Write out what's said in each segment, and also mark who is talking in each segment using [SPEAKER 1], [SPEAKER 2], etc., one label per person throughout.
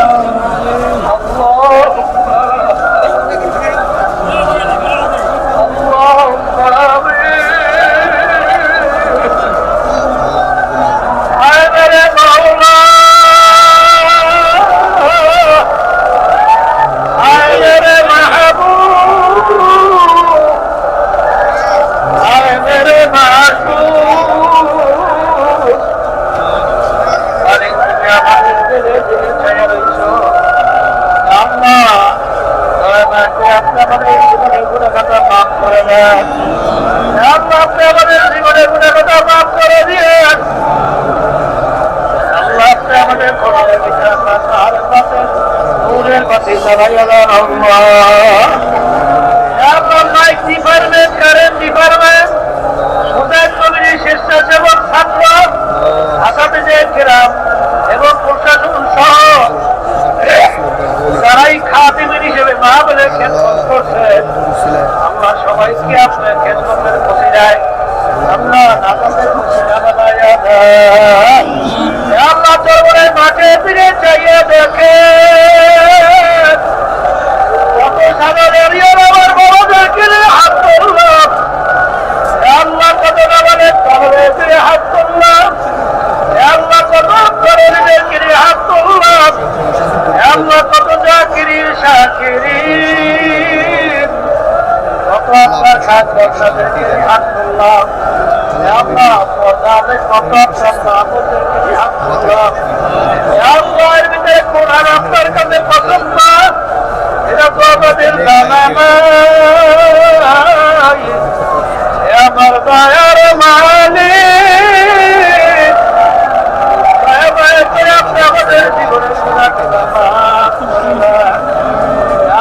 [SPEAKER 1] Hallelujah. আপনি আমাদের জীবনের গুণগত পাপ করে দিয়ে আল্লাহ আমাদের জীবনের কথা মাফ করে দিয়ে আল্লাহ আপনি আমাদের খবরের বিচার নূরের পাশে চালাইয়া দেন আল্লাহ আপনার মাইক ডিপার্টমেন্ট কারেন্ট ডিপার্টমেন্ট সুদায় কমিটির স্বেচ্ছাসেবক ছাত্র আসামে যে গ্রাম এবং প্রশাসন সহ যারাই খাতিমিন হিসেবে মাহবুবে খেদমত করছে আমরা সবাইকে আপনার খেদমতের যায় আল্লাহ নাজাতের খুশিয়া বানায়া দেন হে আল্লাহ চরমরে মাঠে ফিরে চাইয়ে দেখে কত সাগরের আমার বড়দেরকে হাত তুললাম হে আল্লাহ কত নামানের কবরে ফিরে হাত তুললাম হে আল্লাহ কত কবরেরকে হাত তুললাম হে আল্লাহ কত জাকিরির শাকিরির কত আপনার খাত বর্ষাদেরকে হাত তুললাম হে আল্লাহ পর্দাতে কত আপনার আমাদেরকে হাত তুললাম হে আল্লাহ এর ভিতরে কোরআন আপনার কাছে পছন্দ এটা তো আমাদের জানা নাই হে আমার দয়ার করে আপনি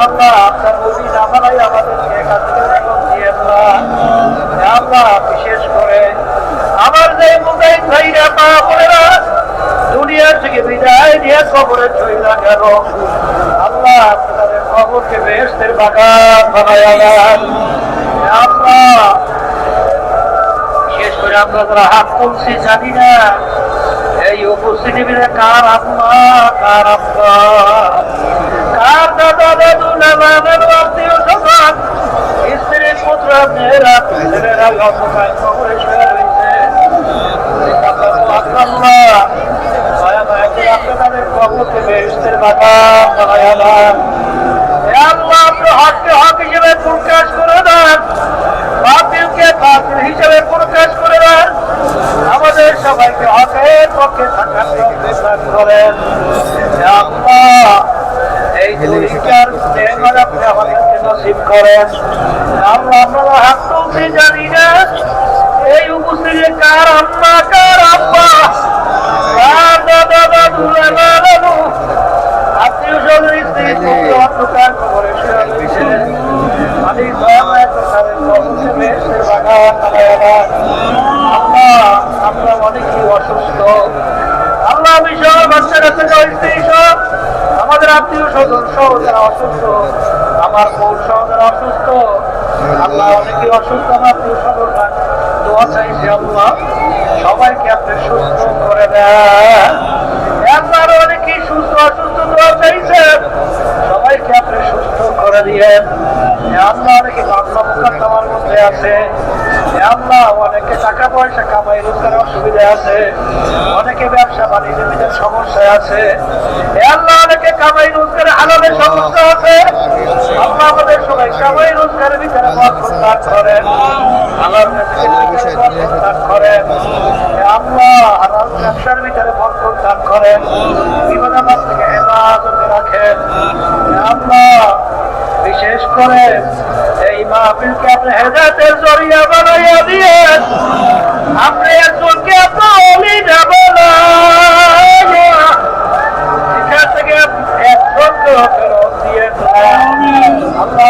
[SPEAKER 1] আপনার নবীন আমারাই আমাদেরকে বিশেষ করে আমার যে মুজাহিদ ভাইরা পা বোনেরা দুনিয়ার থেকে বিদায় দিয়ে কবরে চইলা গেল আল্লাহ কবরকে বেহেশতের বাগান বানায়া দেন। আল্লাহ বিশেষ করে আমরা যারা হাত তুলছি জানি না, এই উপস্থিতি কার কার কার দাদা দাদু আত্মীয় স্বজন স্ত্রী পুত্র, মেয়েরা ছেলেরা বাগান বানায়া। হে আল্লাহ আপনি হককে হক হিসেবে প্রকাশ করে দেন। বাতিলকে বাতিল হিসেবে প্রকাশ করে দেন। আমাদের সবাইকে হকের পক্ষে থাকার করেন আল্লাহ এই দুইটার নেমাজ আপনি আমাদেরকে নসিব করেন। আল্লাহ আমরা হাত তুলতে জানি না। এই উপস্থিতি কার আম্মা কার আব্বা? কার দাদা দাদু দাদু আত্মীয় স্বজন স্ত্রী পুত্র অন্ধকার খবরে শুয়ে রয়েছে আমি দয়াময় প্রসাদের কবুতে বেহেশতের বাগান বানায়া দেন। আল্লাহ আমরা বউ অসুস্থ আল্লাহ অনেকেই অসুস্থ আমার আত্মীয় স্বজন দোয়া আল্লাহ সবাইকে আপনি সুস্থ করে দেন একবার অনেকেই সুস্থ অসুস্থ দোয়া চাইছেন সবাইকে আপনি সুস্থ করে দিয়েন এ আল্লাহ অনেকে বাংলা মোকাদ্দমার আছে। আল্লাহ, অনেকে টাকা পয়সা কামাই রোজগারের অসুবিধা আছে। অনেকে ব্যবসা বাণিজ্যের ভিতরে সমস্যায় আছে। আল্লাহ, অনেকে কামাই রোজগারের হালালের সমস্যা আছে। আল্লাহ আমাদের সবাই কামাই রোজগারের ভিতরে বরকত দান করেন। বিশেষ করে এই মাহফিলকে আপনি হেদায়তের জরিয়া বানাইয়া দিয়ে আপনি একজনকে আপনার অলি যাব না এখান থেকে একজনকে ফেরত দিয়ে আল্লাহ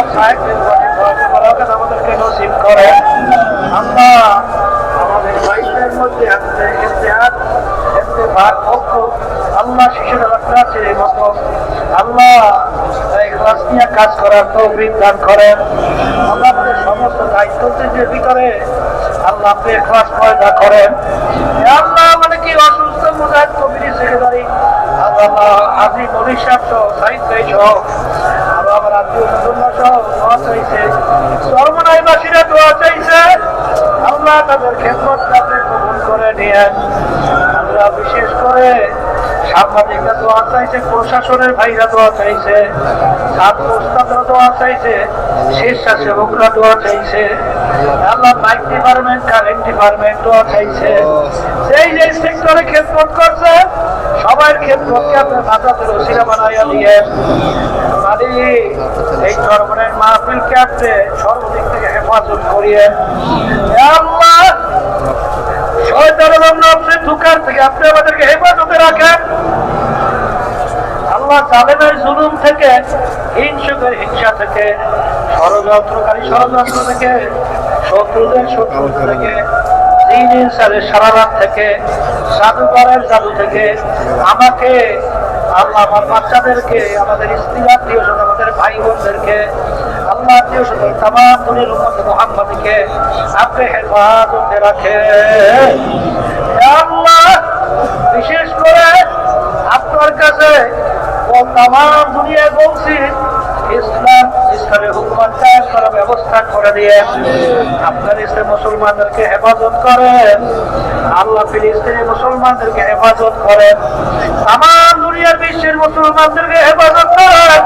[SPEAKER 1] বরাবর আমাদেরকে নসিব করেন। আল্লাহ আমাদের বাইশের মধ্যে আছে ইতিহাস ইত্তেফাক পক্ষ আল্লাহ শিশুরা আছে এই মতো আল্লাহ ক্লাস নিয়ে কাজ করার তৌফিক দান করেন। আমাদের সমস্ত দায়িত্বের ভিতরে আল্লাহ আপনি ক্লাস পয়দা করেন। আল্লাহ মানে কি অসুস্থ, মুজাহিদ, কবির সেক্রেটারি আল্লাহ আজি মনির সাহেব সহ সাইদ ভাই সহ আমার আত্মীয় সহ দোয়া চাইছে। সর্বনাইবাসীরা দোয়া চাইছে। আল্লাহ তাদের খেদমত আপনি কবুল করে আমরা বিশেষ করে সাংবাদিকরা দোয়া চাইছে, প্রশাসনের ভাইরা দোয়া চাইছে ছাত্র ওস্তাদরা দোয়া চাইছে, স্বেচ্ছাসেবকরা দোয়া চাইছে আল্লাহ বাইক ডিপার্টমেন্ট কারেন্ট ডিপার্টমেন্ট দোয়া চাইছে। সেই যে সেক্টরে খেদমত করছে সবার খেদমতকে আপনার মাথাতে রসিরা বানাইয়া দিয়ে। এই চরমনের মাহফিলকে আপনি সর্বদিক থেকে হেফাজত করিয়ে শয়তানের আপনি ধোকার থেকে, আপনি আমাদেরকে হেফাজতে রাখেন। আল্লাহ জালেমের জুলুম থেকে হিংসুকের হিংসা থেকে, ষড়যন্ত্রকারী ষড়যন্ত্র থেকে, শত্রুদের শত্রু থেকে দিন ইনসারের সারারাত থেকে জাদুঘরের জাদু থেকে, আমাকে আল্লাহ আমার বাচ্চাদেরকে, আমাদের স্ত্রী আত্মীয় স্বজন আমাদের ভাই বোনদেরকে আল্লাহ আত্মীয় স্বজন তামাম দুনিয়ার উম্মত মোহাম্মদকে আপনি হেফাজতে রাখে আল্লাহ, বিশেষ করে আপনার কাছে ও তাম দুনিয়ায় বলছি, ইসলাম ইসলামের হুকুমত কায়েম করার ব্যবস্থা করে দিয়ে আপনার আফগানিস্তান মুসলমানদেরকে হেফাজত করেন। আল্লাহ ফিলিস্তিনি মুসলমানদেরকে হেফাজত করেন। তাম দুনিয়ার বিশ্বের মুসলমানদেরকে হেফাজত করেন।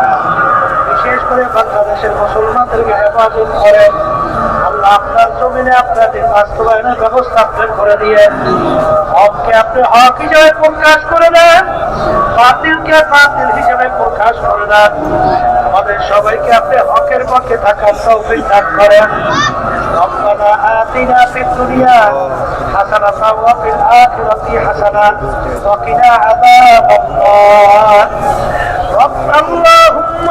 [SPEAKER 1] বিশেষ করে বাংলাদেশের মুসলমানদেরকে হেফাজত করেন। আপনি করে হক প্রকাশ করে দেন প্রকাশ করে আমাদের সবাইকে আপনি হকের পক্ষে থাকার তৌফিক দান করেন। আপনারা آتنا في الدنيا حسنة وفي الآخرة حسنة وقنا عذاب الله رب اللهم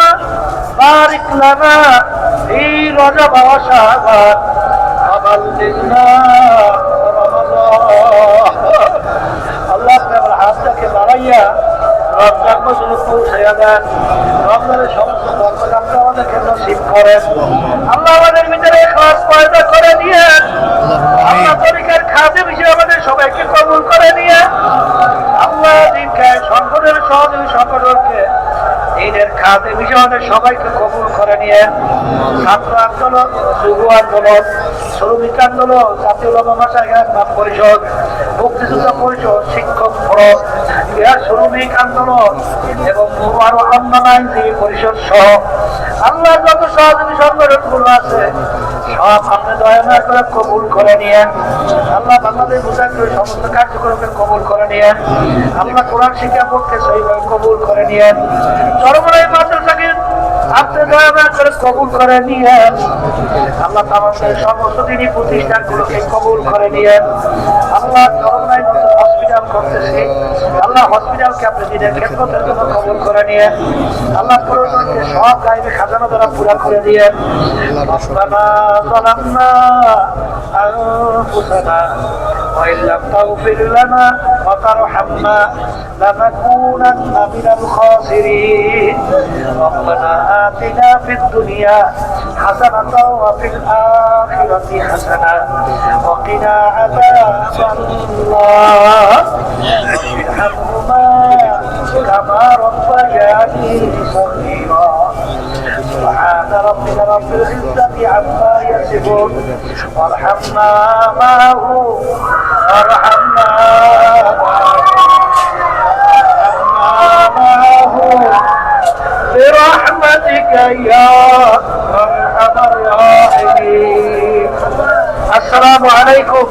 [SPEAKER 1] بارك لنا في رجب وشعبان وبلغنا رمضان الله اكبر حاسك مريا رب المسلم قوس يا مان رب الشمس আমাদেরকে নসিব করেন আল্লাহ আমাদের ভিতরে খাস পয়দা করে দিয়ে আল্লাহ তরিকার খাদ্য হিসেবে আমাদের সবাইকে কবুল করে নিয়ে, আল্লাহ দিনকে সংগঠনের সহযোগী সংগঠনকে, দিনের খাদ্য হিসেবে আমাদের সবাইকে কবুল করে নিয়ে, ছাত্র আন্দোলন, যুব আন্দোলন, শ্রমিক আন্দোলন, জাতীয় লবামাশা নাম পরিষদ, মুক্তিযোদ্ধা পরিষদ, শিক্ষক ফরম ইহার শ্রমিক আন্দোলন এবং আরও অন্যান্য আইনজীবী পরিষদ সহ আল্লাহ যত সহযোগী সংগঠনগুলো আছে, সব আপনি দয়া না করে কবুল করে নিয়ে আল্লাহ বাংলাদেশ মুজাহিদের সমস্ত কার্যক্রমকে কবুল করে নিয়ে আল্লাহ কোরআন শিক্ষা পক্ষে সেইভাবে কবুল করে নিয়ে চরমরাই মাদ্রাসাকে আপনি দয়া না করে কবুল করে নিয়ে আল্লাহ আমাদের সমস্ত দিনই প্রতিষ্ঠানগুলোকে কবুল করে নিয়ে আল্লাহ চরমরাই হসপিটাল করতেছে আল্লাহ হসপিটালকে আপনি দিনের ক্ষেত্রের জন্য কবুল করে নিয়ে আল্লাহ প্রয়োজনকে সব গাইবে খাজানো দ্বারা পুরা করে দিয়ে ربنا ظلمنا أنفسنا وإن لم تغفر لنا وترحمنا لنكونن من الخاسرين ربنا آتنا في الدنيا حسنة وفي الآخرة حسنة وقنا عذاب النار ارحمهما كما ربياني صغيرا سبحان ربك رب العزة عما يصفون وارحمنا معه وارحمنا برحمتك يا ارحم الراحمين السلام عليكم.